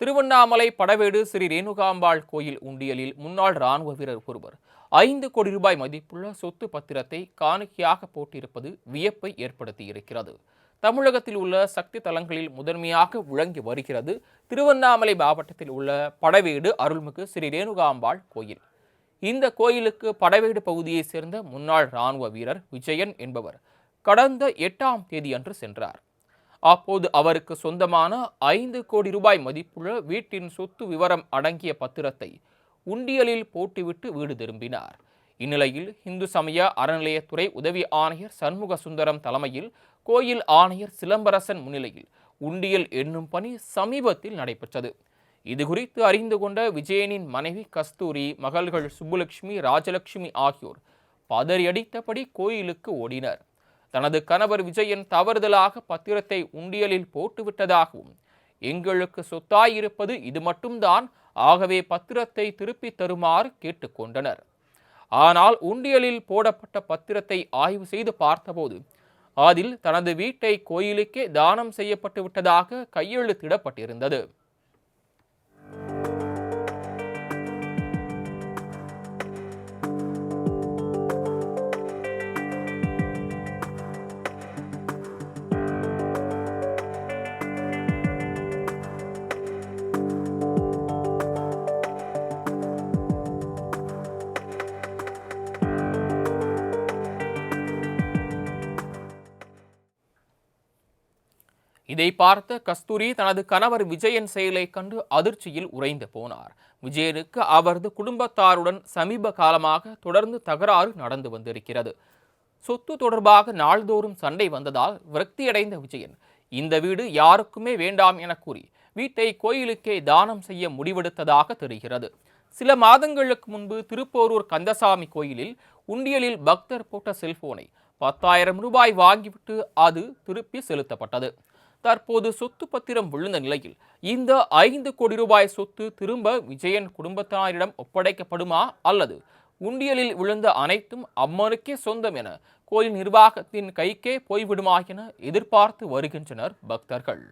திருவண்ணாமலை படவேடு ஸ்ரீ ரேணுகாம்பாள் கோயில் உண்டியலில் முன்னாள் ராணுவ வீரர் ஒருவர். ஐந்து கோடி ரூபாய் மதிப்புள்ள சொத்து பத்திரத்தை காணிக்கையாக போட்டிருப்பது வியப்பை ஏற்படுத்தியிருக்கிறது. தமிழகத்தில் உள்ள சக்தி தலங்களில் முதன்மையாக விளங்கி வருகிறது திருவண்ணாமலை மாவட்டத்தில் உள்ள படவேடு அருள்மிகு ஸ்ரீ ரேணுகாம்பாள் கோயில். இந்த கோயிலுக்கு படவேடு பகுதியைச் சேர்ந்த முன்னாள் ராணுவ வீரர் விஜயன் என்பவர் கடந்த எட்டாம் தேதியன்று சென்றார். அப்போது அவருக்கு சொந்தமான ஐந்து கோடி ரூபாய் மதிப்புள்ள வீட்டின் சொத்து விவரம் அடங்கிய பத்திரத்தை உண்டியலில் போட்டுவிட்டு வீடு திரும்பினார். இந்நிலையில் இந்து சமய அறநிலையத்துறை உதவி ஆணையர் சண்முக சுந்தரம் தலைமையில் கோயில் ஆணையர் சிலம்பரசன் முன்னிலையில் உண்டியல் என்னும் பணி சமீபத்தில் நடைபெற்றது. இது குறித்து அறிந்து கொண்ட விஜயனின் மனைவி கஸ்தூரி மகள்கள் சுப்புலட்சுமி ராஜலட்சுமி ஆகியோர் பதறியடித்தபடி கோயிலுக்கு ஓடினர். தனது கணவர் விஜயன் தவறுதலாக பத்திரத்தை உண்டியலில் போட்டுவிட்டதாகவும் எங்களுக்கு சொத்தாயிருப்பது இது மட்டும்தான் ஆகவே பத்திரத்தை திருப்பித் தருமாறு கேட்டுக்கொண்டனர். ஆனால் உண்டியலில் போடப்பட்ட பத்திரத்தை ஆய்வு செய்து பார்த்தபோது அதில் தனது வீட்டை கோயிலுக்கே தானம் செய்யப்பட்டு விட்டதாக கையெழுத்திடப்பட்டிருந்தது. இதை பார்த்த கஸ்தூரி தனது கணவர் விஜயன் செயலை கண்டு அதிர்ச்சியில் உறைந்து போனார். விஜயனுக்கு அவரது குடும்பத்தாருடன் சமீப காலமாக தொடர்ந்து தகராறு நடந்து வந்திருக்கிறது. சொத்து தொடர்பாக நாள்தோறும் சண்டை வந்ததால் விரக்தியடைந்த விஜயன் இந்த வீடு யாருக்குமே வேண்டாம் என கூறி வீட்டை கோயிலுக்கே தானம் செய்ய முடிவெடுத்ததாக தெரிகிறது. சில மாதங்களுக்கு முன்பு திருப்போரூர் கந்தசாமி கோயிலில் உண்டியலில் பக்தர் போட்ட செல்போனை பத்தாயிரம் ரூபாய் வாங்கிவிட்டு அது திருப்பி செலுத்தப்பட்டது. தற்போது சொத்து பத்திரம் விழுந்த நிலையில் இந்த ஐந்து கோடி ரூபாய் சொத்து திரும்ப விஜயன் குடும்பத்தினரிடம் ஒப்படைக்கப்படுமா அல்லது உண்டியலில் விழுந்த அனைத்தும் அம்மனுக்கே சொந்தம் என கோயில் நிர்வாகத்தின் கைக்கே போய்விடுமா என எதிர்பார்த்து வருகின்றனர் பக்தர்கள்.